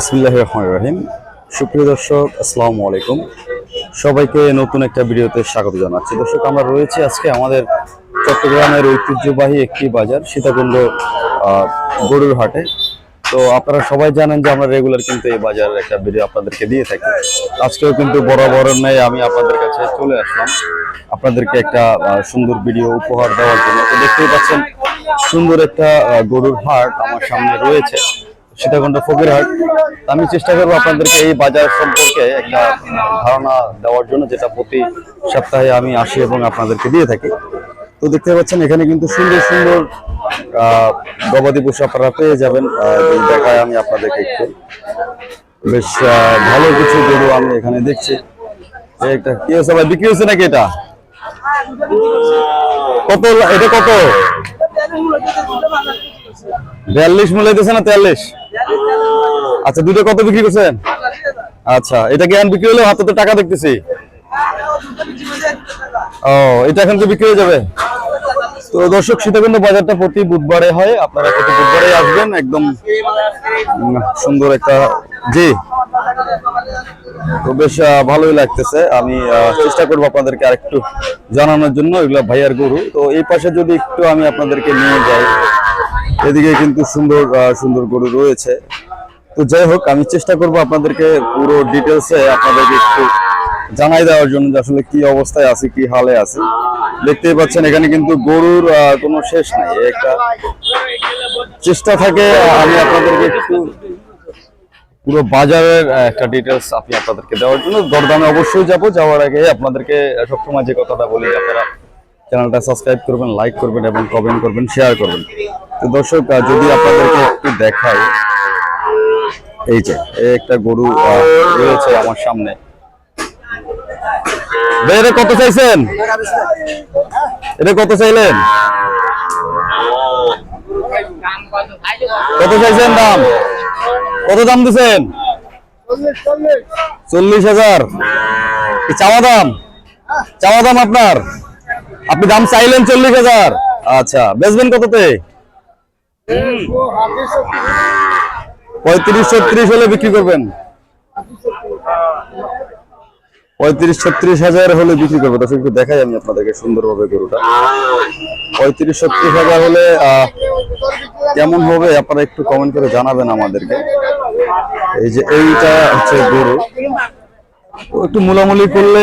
বিসমিল্লাহ রহমান রহিম। সুপ্রিয় দর্শক, আসসালামু আলাইকুম। সবাইকে নতুন একটা ভিডিওতে স্বাগত জানাচ্ছি। দর্শক, আমরা রয়েছি আজকে আমাদের চট্টগ্রামের ঐতিহ্যবাহী একটি বাজার, সীতাকুণ্ড গরুর হাটে। তো আপনারা সবাই জানেন যে আমরা রেগুলার কিন্তু এই বাজারের একটা ভিডিও আপনাদেরকে দিয়ে থাকি। আজকেও কিন্তু বরাবর নেই, আমি আপনাদের কাছে চলে আসলাম। আপনাদেরকে একটা সুন্দর ভিডিও উপহার দেওয়ার জন্য। তো দেখতেই পাচ্ছেন, সুন্দর একটা গরুর হাট আমার সামনে রয়েছে। সীতাকুণ্ড ফকিরহাট। আমি চেষ্টা করব আপনাদেরকে এই বাজার সম্পর্কে একটা ধারণা দেওয়ার জন্য, যেটা প্রতি সপ্তাহে আমি আসি এবং আপনাদেরকে দিয়ে থাকি। তো দেখতে পাচ্ছেন, এখানে কিন্তু সুন্দর সুন্দর গবাদি পশু আপনারা পেয়ে যাবেন। দেখায় আমি আপনাদেরকে একটু। বেশ ভালো কিছু গরু আমি এখানে দেখছি। একটা কি হয়েছে ভাই? বিক্রি হচ্ছে নাকি এটা? কত এটা কত? বিয়াল্লিশ মূল্য দিচ্ছে না তেয়াল্লিশ? আচ্ছা দুটো কত বিক্রি করছেন? আচ্ছা এটা এখন বিক্রি হলে হাতে তো টাকা দেখতেছি। ও, এটা এখন তো বিক্রি হয়ে যাবে। তো দর্শক, সীতাকুণ্ড বাজারটা প্রতি বুধবারে হয়। আপনারা প্রতি বুধবারে আসবেন, একদম সুন্দর একটা, জি। তো বেশ ভালোই লাগতেছে। আমি চেষ্টা করব আপনাদেরকে আরেকটু জানানোর জন্য, এগুলো ভাইয়ার গরু। তো এই পাশে যদি একটু আমি আপনাদেরকে নিয়ে যাই, এদিকে কিন্তু সুন্দর সুন্দর গরু রয়েছে। তো যাই হোক, আমি চেষ্টা করব আপনাদেরকে পুরো ডিটেলসে আপনাদেরকে একটু জানাই দেওয়ার জন্য যে আসলে কি অবস্থায় আছে, কি হালে আছে। দেখতেই পাচ্ছেন, এখানে কিন্তু গরুর কোনো শেষ নাই। একটা চেষ্টা থাকে, আমি আপনাদেরকে একটু পুরো বাজারের একটা ডিটেলস আমি আপনাদেরকে দেওয়ার জন্য। দরদামে অবশ্যই যাব, যাওয়ার আগে আপনাদেরকে সবসময় যে কথাটা বলি আপনারা চ্যানেলটা সাবস্ক্রাইব করবেন লাইক করবেন এবং কমেন্ট করবেন শেয়ার করবেন। তো দর্শক যদি আপনাদেরকে একটু দেখাই এই যে একটা গরু রয়েছে আমার সামনে। এটা কত চাইছেন? এটা কত চাইলেন? কত চাইছেন দাম? কত দাম দিছেন? চল্লিশ হাজার। চাওয়া দাম? চাওয়া দাম আপনার? আপনি দাম চাইলেন চল্লিশ হাজার। আচ্ছা বেচবেন কততে? পঁয়ত্রিশ ছত্রিশ হলে বিক্রি করবেন। পঁয়ত্রিশ ছত্রিশ হাজার হলে বিক্রি করব। দর্শক, একটু দেখাই আমি আপনাদেরকে সুন্দরভাবে গরুটা। পঁয়ত্রিশ ছত্রিশ হাজার হলে কেমন হবে আপনারা একটু কমেন্ট করে জানাবেন আমাদেরকে। এই যে এইটা হচ্ছে গরু। একটু মুলামুলি করলে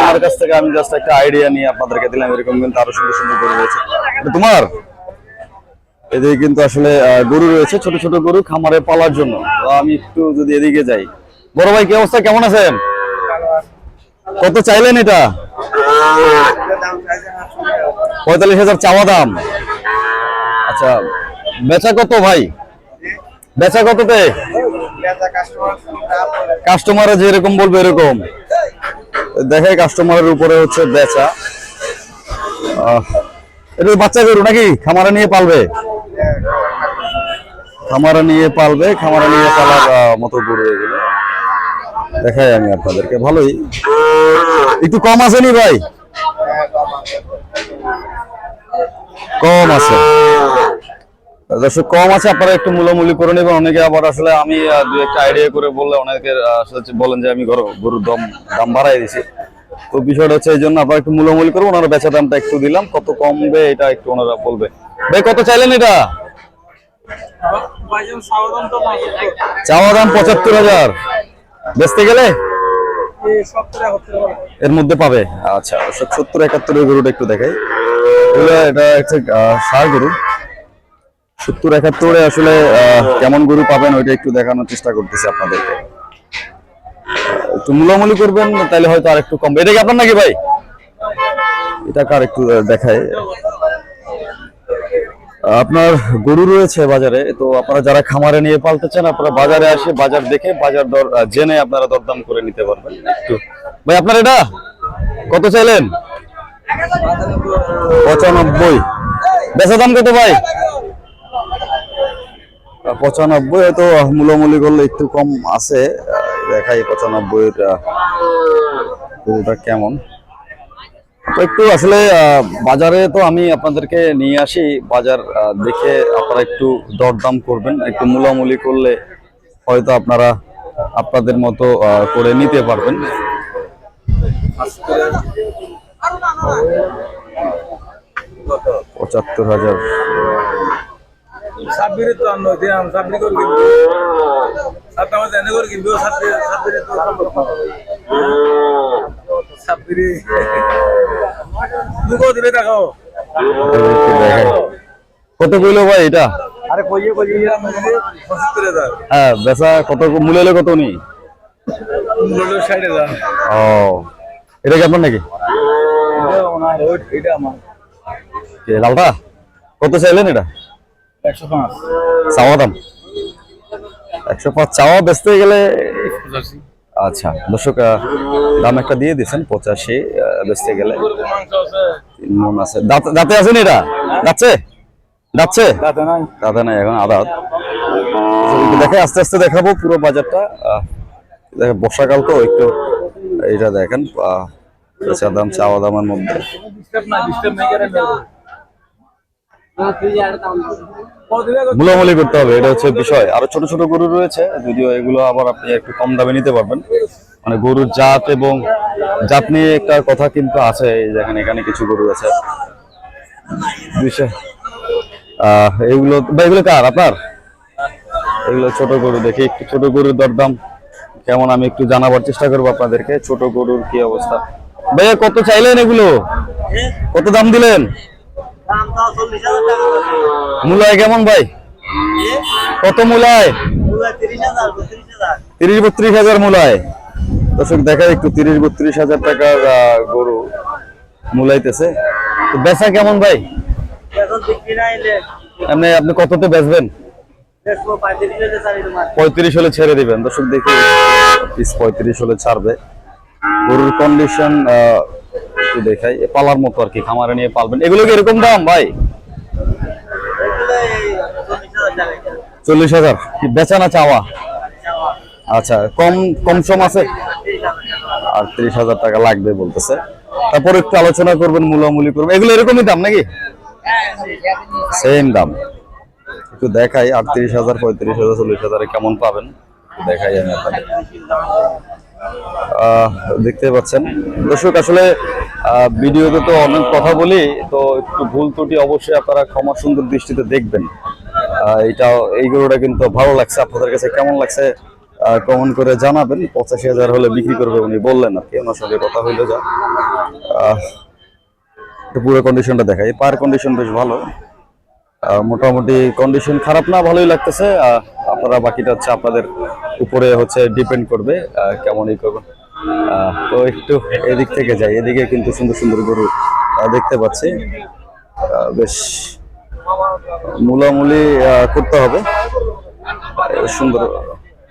আমার কাছ থেকে আমি জাস্ট একটা আইডিয়া নিয়ে আপনাদেরকে দিলাম। এরকম কিন্তু আরও সুন্দর সুন্দর গরু রয়েছে। তোমার? এদিকে কিন্তু আসলে গরু রয়েছে, ছোট ছোট গরু খামারে পালার জন্য। আমি একটু যদি এদিকে যাই। বড় ভাই, কি অবস্থা? কেমন আছেন? কত চাইলেন এটা? পঁয়তাল্লিশ হাজার চাওয়া দাম। আচ্ছা বেচা কত ভাই? বেচা কততে? কাস্টমার যেরকম বলবে এরকম। দেখে কাস্টমারের উপরে হচ্ছে বেচা। এটা বাচ্চা গরু নাকি? খামারে নিয়ে পালবে? খামারে নিয়ে পালবে, খামারে নিয়ে পালার মতো গরু এগুলো। দেখাই আমি আপনাদেরকে, ভালোই। একটু কম আছে নি ভাই? কম আছে। দর্শক, কম আছে, আপনারা একটু মূলামূলি করে নেবেন। অনেকে আবার আসলে আমি দু একটা আইডিয়া করে বললে অনেকে আসলে বলেন যে আমি গরুর দাম দাম বাড়াই দিছি। তো বিষয়টা হচ্ছে এই জন্য আপনারা একটু মূলামূলি করব ওনারা বেচা দামটা একটু দিলাম। কত কমবে, এটা একটু ওনারা বলবে। ভাই, কত চাইলেন এটা? চাওয়া দাম পঁচাত্তর হাজার। বেচতে গেলে? এর মধ্যে পাবে। আচ্ছা সত্তর একাত্তরের গরুটা একটু দেখাই। এটা হচ্ছে গরু। সত্তর আসলে কেমন গরু পাবেন ওইটা একটু দেখানোর চেষ্টা করতেছি আপনাদেরকে। একটু করবেন, তাহলে হয়তো আর একটু কম। এটা কি আপনার নাকি ভাই? এটা কার একটু দেখায় আপনার গরু রয়েছে বাজারে, তো আপনারা যারা খামারে নিয়ে পালতে চান আপনারা বাজারে আসে বাজার দেখে, বাজার দর জেনে আপনারা দরদাম করে নিতে পারবেন একটু। ভাই, আপনার এটা? কত চাইলেন? পঁচানব্বই। বেচা দাম কত ভাই? পঁচানব্বই, হয়তো মূলামূলি করলে একটু কম আছে। দেখাই পঁচানব্বই গরুটা কেমন। তো একটু আসলে বাজারে তো আমি আপনাদেরকে নিয়ে আসি। বাজার দেখে আপনারা একটু দরদাম করবেন, একটু মূলামূলি করলে হয়তো আপনারা আপনাদের মতো করে নিতে পারবেন। পঁচাত্তর হাজার। কত কইলো ভাই এটা? আরে কইয়ে কইয়ে হাজার হ্যাঁ বেচা কত মূল্য হলে কত নি ও এটা কি আপনার নাকি? লালটা কত চাইলেন এটা? একশো পাঁচ। চাওয়া দাম? একশো পাঁচ চাওয়া বেচতে গেলে আচ্ছা দর্শক দাম একটা দিয়ে দিয়েছেন পঁচাশি বেচতে গেলে। তিন মন আছে। দাঁত দাঁতে আছেন এটা? যাচ্ছে যাচ্ছে দাদা নাই। এখন আদাত। দেখে আস্তে আস্তে দেখাবো পুরো বাজারটা। দেখে বর্ষাকাল তো একটু এইটা দেখেন আহ, বেচা দাম চাওয়া দামের মধ্যে। মূলামূলি করতে হবে, এটা হচ্ছে বিষয়। আরও ছোট ছোট গরু রয়েছে, যদিও এগুলো আবার আপনি একটু কম দামে নিতে পারবেন। মানে গরুর জাত এবং জাত নিয়ে একটা কথা কিন্তু আছে দেখেন এখানে কিছু গরু আছে। বিষয় এগুলো বা এগুলো কার? আপনার? এগুলো ছোট গরু দেখি, একটু ছোট গরুর দরদাম কেমন, আমি একটু জানাবার চেষ্টা করব আপনাদেরকে। ছোট গরুর কি অবস্থা? ভাইয়া, কত চাইলেন এগুলো? কত দাম দিলেন? মূলায় কেমন ভাই? কত মূলায়? তিরিশ বত্রিশ হাজার। মূলায়। দর্শক দেখা একটু তিরিশ বত্রিশ হাজার টাকার গরু মূলাইতেছে। তো বেচা কেমন ভাই? আপনি কততে বেচবেন? পঁয়ত্রিশ হলে ছেড়ে দিবেন। দর্শক দেখি পিস পঁয়ত্রিশ হলে ছাড়বে। গরুর কন্ডিশন একটু দেখাই। পালার মতো আর কি, খামারে নিয়ে পালবেন। এগুলো কি এরকম দাম ভাই? চল্লিশ হাজার। কি বেচা না চাওয়া? আচ্ছা কম কম সম আছে? আর ত্রিশ হাজার টাকা লাগবে বলতেছে। তারপর একটু আলোচনা করবেন, মূলামূলি করবেন। এগুলো এরকমই দাম নাকি? সেম দাম। একটু দেখাই, আটত্রিশ হাজার, পঁয়ত্রিশ হাজার, চল্লিশ হাজারে কেমন পাবেন? দেখাই আমি আপনাদের। দেখতে পাচ্ছেন। দর্শক, আসলে ভিডিওতে তো অনেক কথা বলি, তো একটু ভুল ত্রুটি অবশ্যই আপনারা ক্ষমা সুন্দর দৃষ্টিতে দেখবেন। এটা, এই গরুটা কিন্তু ভালো লাগছে। আপনাদের কাছে কেমন লাগছে কমেন্ট করে জানাবেন। পঁচাশি হাজার হলে বিক্রি করবে উনি বললেন আর কি ওনার সঙ্গে কথা হইল যা। পুরো কন্ডিশনটা দেখাই। পায়ের কন্ডিশন বেশ ভালো। মোটামুটি কন্ডিশন খারাপ না, ভালোই লাগতেছে। আপনারা বাকিটা হচ্ছে আপনাদের উপরে হচ্ছে ডিপেন্ড করবে কেমন ই করবেন তো একটু এদিক থেকে যাই এদিকে কিন্তু সুন্দর সুন্দর গরু দেখতে পাচ্ছি। বেশ মূলামূলি করতে হবে। সুন্দর।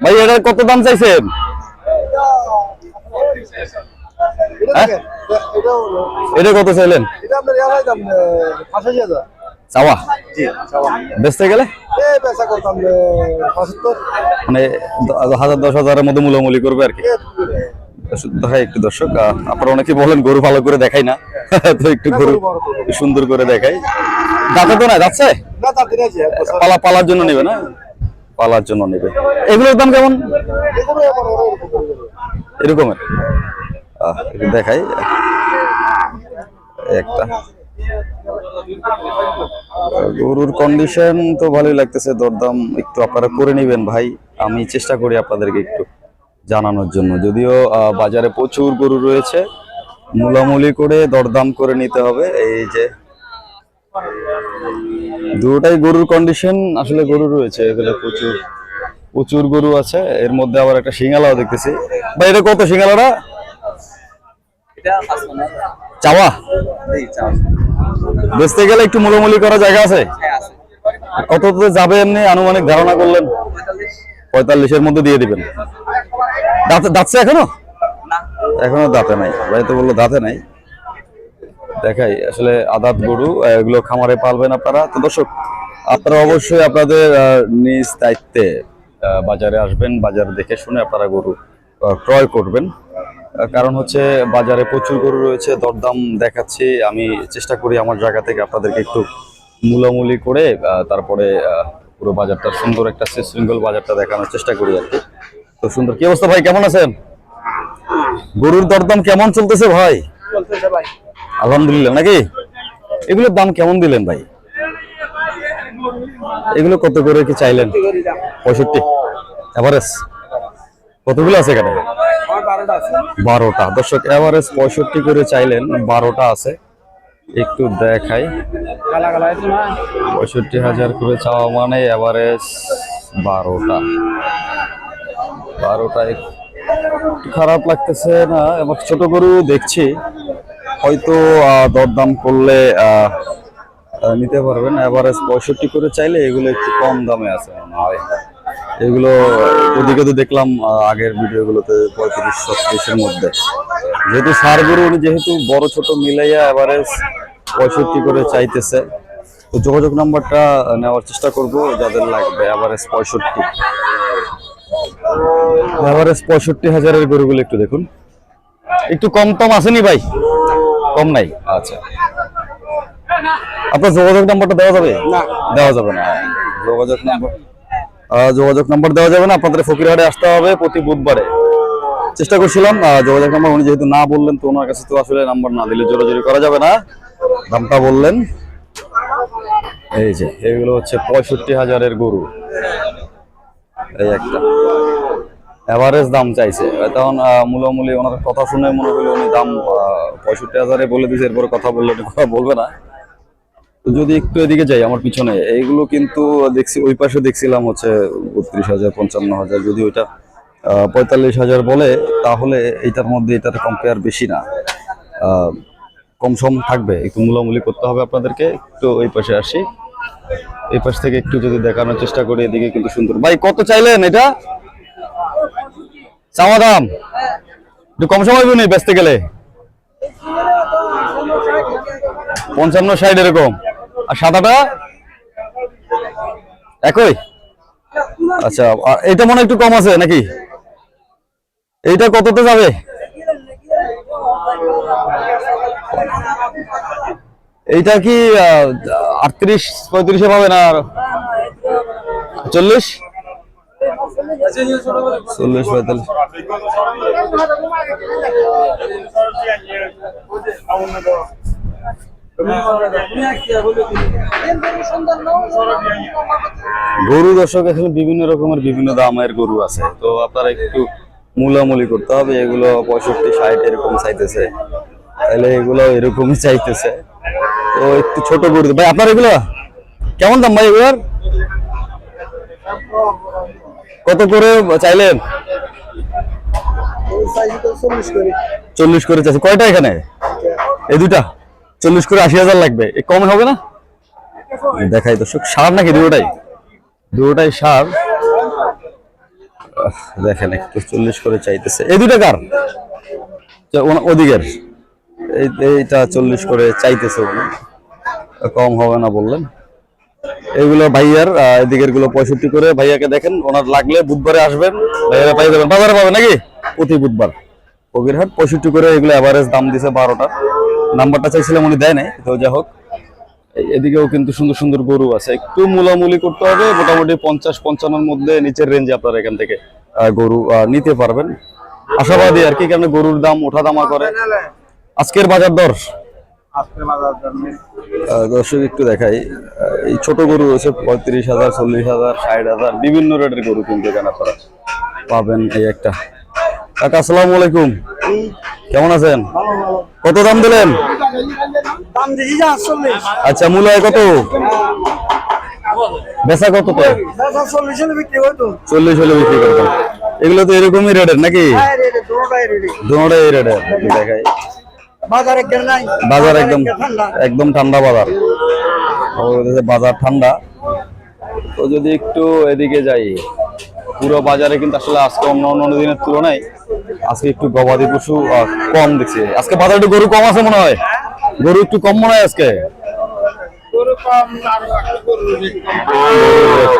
ভাই এটা কত দাম চাইছেন? হ্যাঁ? এটা কত চাইলেন? এটা আপনার দাম পাঁচাশি হাজার। চাওয়া? বেচতে গেলে? মানে হাজার দশ হাজারের মধ্যে মূলামূলি করবে আর কি? দেখাই একটু দর্শক আপনারা অনেকে বলেন গরু ভালো করে দেখাই না। তো একটু গরু সুন্দর করে দেখাই। দাঁতে তো না যাচ্ছে পালা পালার জন্য নেবে না? পালার জন্য নেবে। এগুলোর দাম কেমন? এরকমের? দেখাই। একটা। গরুর কন্ডিশন তো ভালোই লাগতেছে দরদাম একটু আপনারা করে নেবেন ভাই। আমি চেষ্টা করি আপনাদেরকে একটু জানানোর জন্য। যদিও বাজারে প্রচুর গরু রয়েছে মূলামূলি করে দরদাম করে নিতে হবে। এই যে দুটাই গরুর কন্ডিশন আসলে গরু রয়েছে এখানে প্রচুর প্রচুর গরু আছে। এর মধ্যে আবার একটা সিঙ্গালাও দেখতেছি। ভাই এটা কত সিঙ্গালাটা? চাওয়া। বেচতে গেলে একটু মূলামূলি করার জায়গা আছে? হ্যাঁ কত তো যাবে এমনি আনুমানিক ধারণা করলেন? পঁয়তাল্লিশের মধ্যে দিয়ে দিবেন। দাঁতে দাঁতছে এখনও? এখনও দাঁতে নাই। ভাই তো বলল দাঁতে নাই। দেখাই আসলে আদাত গরু এগুলো খামারে পালবেন আপনারা। তো দর্শক আপনারা অবশ্যই আপনাদের নিজ দায়িত্বে বাজারে আসবেন বাজার দেখে শুনে আপনারা গরু ক্রয় করবেন। কারণ হচ্ছে বাজারে প্রচুর গরু রয়েছে দরদাম দেখাচ্ছি। আমি চেষ্টা করি আমার জায়গা থেকে আপনাদেরকে একটু মূলামূলি করে তারপরে পুরো বাজারটা সুন্দর একটা শৃঙ্খল বাজারটা দেখানোর চেষ্টা করি আর কি। তো সুন্দর কি অবস্থা ভাই? কেমন আছেন? গরুর দরদাম কেমন চলতেছে ভাই? আলহামদুলিল্লাহ নাকি? এগুলোর দাম কেমন দিলেন ভাই? এগুলো কত করে কি চাইলেন? পঁয়ষট্টি। এভারেজ কতগুলো আছে এখানে? বারোটা দর্শক এভারেজ পঁয়ষট্টি করে চাইলেন বারোটা আছে। একটু দেখাই। পঁয়ষট্টি হাজার করে চাওয়া মানে এভারেজ বারোটা। বারোটা একটু খারাপ লাগতেছে না? এবং ছোট গরু দেখছি। হয়তো দরদাম করলে নিতে পারবেন। এভারেজ পঁয়ষট্টি করে চাইলে এগুলো একটু কম দামে আছে মনে হয়। এগুলো ওদিকে তো দেখলাম আগের ভিডিওগুলোতে পঁয়ত্রিশ ছত্রিশের মধ্যে। যেহেতু সার গরু উনি যেহেতু বড় ছোট মিলাইয়া এভারেজ পঁয়ষট্টি করে চাইতেছে তো যোগাযোগ নাম্বারটা নেওয়ার চেষ্টা করব যাদের লাগবে এভারেজ পঁয়ষট্টি। এভারেজ পঁয়ষট্টি হাজারের গরুগুলো একটু দেখুন। একটু কম টম আসেনি ভাই? কম নাই? আচ্ছা। আপনার যোগাযোগ নাম্বারটা দেওয়া যাবে? না। দেওয়া যাবে না। যোগাযোগ নাম্বার যোগাযোগ নাম্বার দেওয়া যাবে না, আপনাদের ফকিরহাটে আসতে হবে প্রতি বুধবারে। চেষ্টা করছিলাম যোগাযোগ নাম্বার, উনি যেহেতু না বললেন, তো ওনার কাছে তো আসলে নাম্বার না দিলে জোরাজোরি করা যাবে না। দামটা বললেন। এই যে, এগুলো হচ্ছে পঁয়ষট্টি হাজারের গরু। এই একটা। এভারেজ দাম চাইছে। তখন মূলামূলি ওনার কথা শুনে মনে হলো উনি দাম পঁয়ষট্টি হাজারে বলে দিয়েছে, এরপরে কথা বললে কথা বলবে না। যদি একটু এদিকে যাই আমার পিছনে, এইগুলো কিন্তু দেখছি, ওই পাশে দেখছিলাম হচ্ছে বত্রিশ হাজার, পঞ্চান্ন হাজার, যদি ওইটা পঁয়তাল্লিশ হাজার বলে, তাহলে এইটার মধ্যে এটার কম্পেয়ার বেশি না। কম সম থাকবে, একটু মূলামূলি করতে হবে আপনাদেরকে, একটু ওই পাশে আসি। এই পাশ থেকে একটু যদি দেখানোর চেষ্টা করি, এদিকে কিন্তু সুন্দর। ভাই, কত চাইলেন এটা? চাওয়া দাম? একটু কম সময় নেই, বেচতে গেলে? পঞ্চান্ন ষাট এরকম। আর সাদাটা? একই? আচ্ছা এটা মনে একটু কম আছে নাকি? এইটা কততে যাবে? এইটা কি আটত্রিশ, পঁয়ত্রিশে পাবে না আর চল্লিশ? চল্লিশ, পঁয়তাল্লিশ। গরু দর্শক এখানে বিভিন্ন রকমের বিভিন্ন দামের গরু আছে। তো আপনারা একটু মূলামূলি করতে হবে। এগুলো পঁয়ষট্টি ষাট এরকম চাইতেছে। তাহলে এগুলো এরকমই চাইতেছে। তো একটু ছোট গরু ভাই আপনার এগুলো? কেমন দাম ভাই এগুলোর? কত করে চাইলেন? চল্লিশ করে চাইছে। কয়টা এখানে? এই দুটা? চল্লিশ করে আশি হাজার লাগবে। এ কম হবে না? দেখাই দর্শক, সার নাকি দুটোটাই? দুটোটাই সার। দেখেন একটু চল্লিশ করে চাইতেছে। এই দুটা কার? ওদিকের। এই, এইটা চল্লিশ করে চাইতেছে উনি কম হবে না বললেন। এইগুলো ভাইয়ার এদিকেরগুলো পঁয়ষট্টি করে। ভাইয়াকে দেখেন, ওনার লাগলে বুধবারে আসবেন। ভাইয়ারা পাই যাবেন। বাজারে পাবেন নাকি? প্রতি বুধবার। কবিরহাট পঁয়ষট্টি করে এগুলো অ্যাভারেজ দাম দিছে বারোটা নাম্বারটা চাইছিলাম উনি দেয় নাই তো যাই হোক। এদিকেও কিন্তু সুন্দর সুন্দর গরু আছে। একটু মূলামূলি করতে হবে মোটামুটি পঞ্চাশ পঞ্চান্নর মধ্যে নিচের রেঞ্জে আপনারা এখান থেকে গরু নিতে পারবেন। আশাবাদী আর কি কারণ গরুর দাম ওঠা দামা করে। আজকের বাজার দর? দর্শক একটু দেখাই। এই ছোট গরু হচ্ছে পঁয়ত্রিশ হাজার চল্লিশ হাজার ষাট হাজার বিভিন্ন রেটের গরু কিন্তু এখানে আপনারা পাবেন এই একটা। কাকা আসসালামু আলাইকুম। কেমন আছেন? কত দাম দিলেন? দাম দিছি আচ্ছা মূল্য কত? বেচা কত তো? চল্লিশ হলে বিক্রি করবেন এগুলো তো এরকমই রেটের নাকি? হ্যাঁ এই রেটের দেখাই। বাজার একদম একদম ঠান্ডা। বাজার। বাজার ঠান্ডা। তো যদি একটু এদিকে যাই পুরো বাজারে কিন্তু আসলে আজকে অন্য অন্য দিনের তুলনায় আজকে একটু গবাদি পশু কম দেখছি। আজকে বাজারে একটু গরু কম আছে মনে হয়? গরু একটু কম মনে হয় আজকে?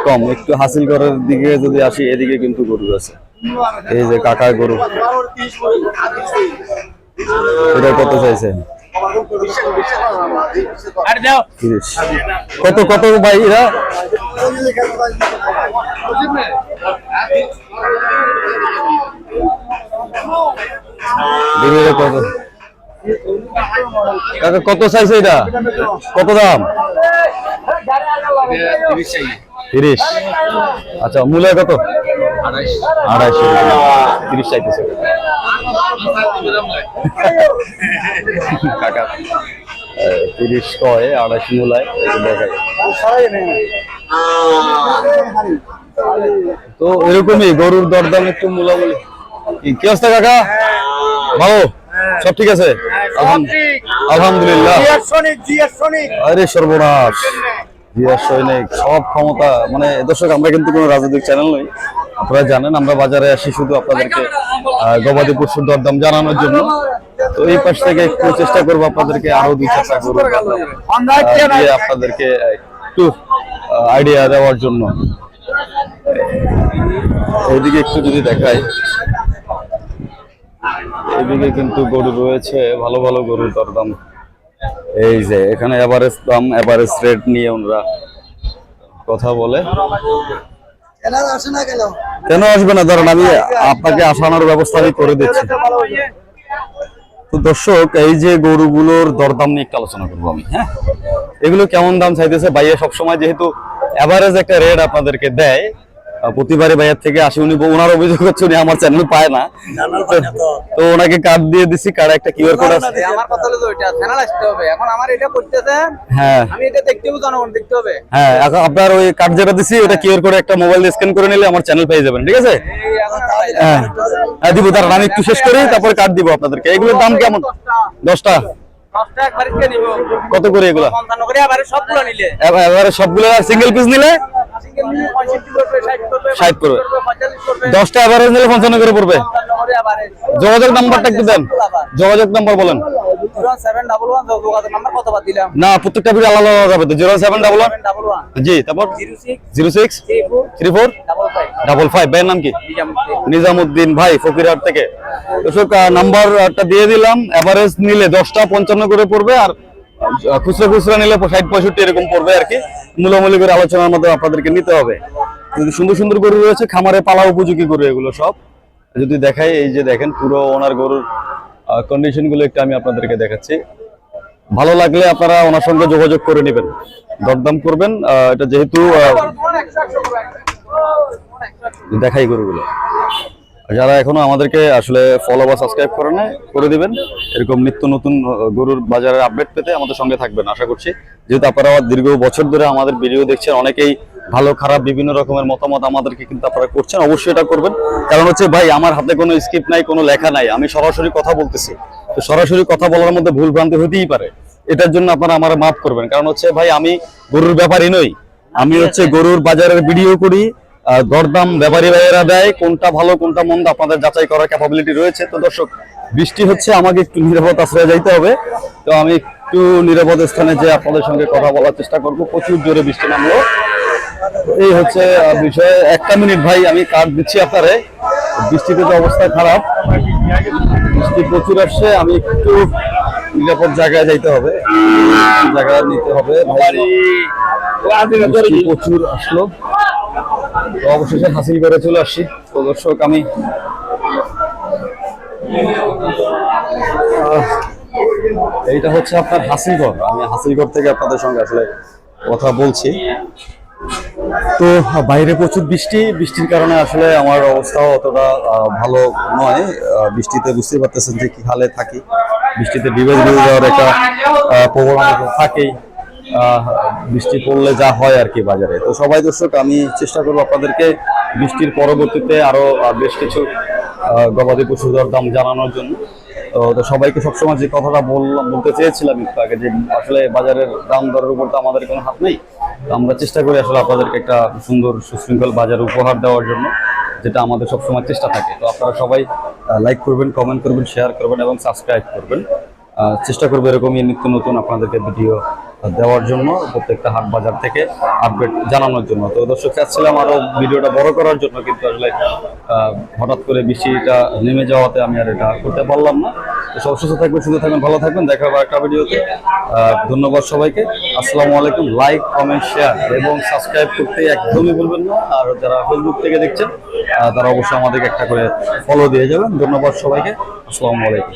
কম একটা হাসিল করার দিকে যদি আসি এদিকে কিন্তু গরু আছে। এই যে কাকা গরু। এটা কত চাইছে আর যাও তিরিশ কত কত কত? কাকা কত চাইছে এটা কত দাম? তিরিশ। আচ্ছা মূল্য কত? আড়াইশো তিরিশ চাইতেছে। কাকা তিরিশ কয় আড়াইশো মূলায় দেখায় তো এরকমই গরুর দরদাম একটু মূলামূলি। কি- কি অবস্থা কাকা? ভালো? সব ঠিক আছে? আলহামদুলিল্লাহ। আরে সর্বনাশ। জিয়া সৈনিক সব ক্ষমতা মানে দর্শক আমরা কিন্তু কোনো রাজনৈতিক চ্যানেল নই। আপনারা জানেন আমরা বাজারে আসি শুধু আপনাদেরকে গবাদি পশুর দরদাম জানানোর জন্য। তো এই পাশ থেকে একটু চেষ্টা করব আপনাদেরকে আরও দুই চারটা আহ, আপনাদেরকে একটু আইডিয়া দেওয়ার জন্য। এইদিকে একটু যদি দেখাই এইদিকে কিন্তু গরু রয়েছে ভালো ভালো গরুর দরদাম। এই যে এখানে এভারেজ দাম এভারেজ রেট নিয়ে ওনারা কথা বলে। কেন? আসবে না? ধরেন আমি আপনাকে আসানোর ব্যবস্থা আমি করে দিচ্ছি। তো দর্শক, এই যে গরুগুলোর দরদাম নিয়ে একটু আলোচনা করব আমি হ্যাঁ? এগুলো কেমন দাম চাইতেছে? ভাইয়া সবসময় যেহেতু এভারেজ একটা রেট আপনাদেরকে দেয় প্রতিবারে ভাইয়ার থেকে আসি উনি ওনার অভিযোগ হচ্ছে উনি আমার চ্যানেল পায় না। তো। ওনাকে কার্ড দিয়ে দিছি কার্ড একটা কিউআর কোড আছে। আমার কথা হলো ওইটা চ্যানেল আসতে হবে। এখন আমার এটা করতেছে হ্যাঁ। আমি এটা দেখতে হবে জনগণ দেখতে হবে। হ্যাঁ এখন আপনার ওই কার্ড যেটা দিছি ওটা কিউআর করে একটা মোবাইল স্ক্যান করে নিলে আমার চ্যানেল পেয়ে যাবেন ঠিক আছে? হ্যাঁ। হ্যাঁ দিব দাঁড়ান আমি একটু শেষ করি তারপর কার্ড দিব আপনাদেরকে। এগুলোর দাম কেমন? দশটা। দশটা একবার কে নিব। কত করে এগুলো? পঞ্চান্ন করে আবার সবগুলো নিলে। এবারে সবগুলো সিঙ্গেল পিস নিলে? ষাট করবে 60 করবে। পঁয়তাল্লিশ করবে? দশটা এভারেজ নিলে পঞ্চান্ন করে পড়বে। যোগাযোগ নাম্বারটা একটু দেন। যোগাযোগ নাম্বার বলেন। না প্রত্যেকটা ভিডিও আলাদা আলাদা যাবে তো। Zero seven double one. জি তারপর? Zero six. Three four. Double five. ভাইয়ের নাম কি? নিজামুদ্দিন। ভাই ফকিরহাট থেকে। নাম্বারটা দিয়ে দিলাম। এভারেজ নিলে দশটা পঞ্চান্ন করে পড়বে আর খুচরা খুচরা নিলে ষাট পঁয়ষট্টি এরকম পড়বে আর কি। মূলামূলি করে আলোচনার মধ্যে আপনাদেরকে নিতে হবে। কিন্তু সুন্দর সুন্দর গরু রয়েছে, খামারে পালা উপযোগী গরু এগুলো সব। যদি দেখাই, এই যে দেখেন, পুরো ওনার গরুর কন্ডিশনগুলো একটু আমি আপনাদেরকে দেখাচ্ছি। ভালো লাগলে আপনারা ওনার সঙ্গে যোগাযোগ করে নেবেন। দরদাম করবেন। এটা যেহেতু দেখাই গরুগুলো। যারা এখনও আমাদেরকে আসলে ফলো বা সাবস্ক্রাইব করে নাই, করে দিবেন। এরকম নিত্য নতুন গরুর বাজারের আপডেট পেতে আমাদের সঙ্গে থাকবেন, আশা করছি। যেহেতু আপনারা দীর্ঘ বছর ধরে আমাদের ভিডিও দেখছেন, অনেকেই ভালো, খারাপ, বিভিন্ন রকমের মতামত আমাদেরকে কিন্তু আপনারা করছেন, অবশ্যই এটা করবেন। কারণ হচ্ছে, ভাই, আমার হাতে কোনো স্ক্রিপ্ট নাই, কোনো লেখা নাই, আমি সরাসরি কথা বলতেছি। তো সরাসরি কথা বলার মধ্যে ভুল ভ্রান্তি হতেই পারে। এটার জন্য আপনারা আমার মাফ করবেন। কারণ হচ্ছে, ভাই, আমি গরুর ব্যাপারই নই। আমি হচ্ছে গরুর বাজারের ভিডিও করি দরদাম ব্যাপারী ভাইয়েরা দেয় কোনটা ভালো কোনটা মন্দ আপনাদের যাচাই করার ক্যাপাবিলিটি রয়েছে। তো দর্শক বৃষ্টি হচ্ছে আমাকে একটু নিরাপদ আশ্রয় যাইতে হবে। তো আমি একটু নিরাপদ স্থানে যে আপনাদের সঙ্গে কথা বলার চেষ্টা করব। প্রচুর জোরে বৃষ্টি নামলো। এই হচ্ছে বিষয়। একটা মিনিট ভাই আমি কার্ড দিচ্ছি আপনারে। বৃষ্টিতে তো অবস্থা খারাপ। বৃষ্টি প্রচুর আসছে আমি একটু নিরাপদ জায়গায় যাইতে হবে। জায়গা নিতে হবে। প্রচুর আসলো। তো অবশেষে হাসিল করে চলে আসছি। তো দর্শক, আমি এইটা হচ্ছে আপনার হাসিলগড়। আমি হাসিলগড় থেকে আপনাদের সঙ্গে আসলে কথা বলছি। তো বাইরে প্রচুর বৃষ্টি। বৃষ্টির কারণে আসলে আমার অবস্থাও অতটা ভালো নয়। বৃষ্টিতে বুঝতে পারতেছেন যে কি হালে থাকি। বৃষ্টিতে বিভেদ হয়ে যাওয়ার একটা প্রবণতা থাকেই। বৃষ্টি পড়লে যা হয় আর কি বাজারে। তো সবাই দর্শক আমি চেষ্টা করব আপনাদেরকে বৃষ্টির পরবর্তীতে আরও আহ, বেশ কিছু গবাদি পশুর দাম জানানোর জন্য। তো সবাইকে সবসময় যে কথাটা বললাম বলতে চেয়েছিলাম একটু আগে যে আসলে বাজারের দাম দরের উপর তো আমাদের কোনো হাত নেই। আমরা চেষ্টা করি আসলে আপনাদেরকে একটা সুন্দর সুশৃঙ্খল বাজার উপহার দেওয়ার জন্য যেটা আমাদের সবসময় চেষ্টা থাকে। তো আপনারা সবাই লাইক করবেন কমেন্ট করবেন শেয়ার করবেন এবং সাবস্ক্রাইব করবেন। চেষ্টা করব এরকমই নিত্য নতুন আপনাদেরকে ভিডিও দেওয়ার জন্য, প্রত্যেকটা হাট বাজার থেকে আপডেট জানানোর জন্য। তো দর্শক, চাচ্ছিলাম আরও ভিডিওটা বড় করার জন্য, কিন্তু আসলে হঠাৎ করে বৃষ্টিটা নেমে যাওয়াতে আমি আর এটা করতে পারলাম না। তো সব সুস্থ থাকবেন সুস্থ থাকবেন, ভালো থাকবেন। দেখা হবে একটা ভিডিওতে। ধন্যবাদ সবাইকে। আসসালামু আলাইকুম। লাইক কমেন্ট শেয়ার এবং সাবস্ক্রাইব করতে একদমই ভুলবেন না। আর যারা ফেসবুক থেকে দেখছেন তারা অবশ্যই আমাদেরকে একটা করে ফলো দিয়ে যাবেন। ধন্যবাদ সবাইকে। আসসালামু আলাইকুম।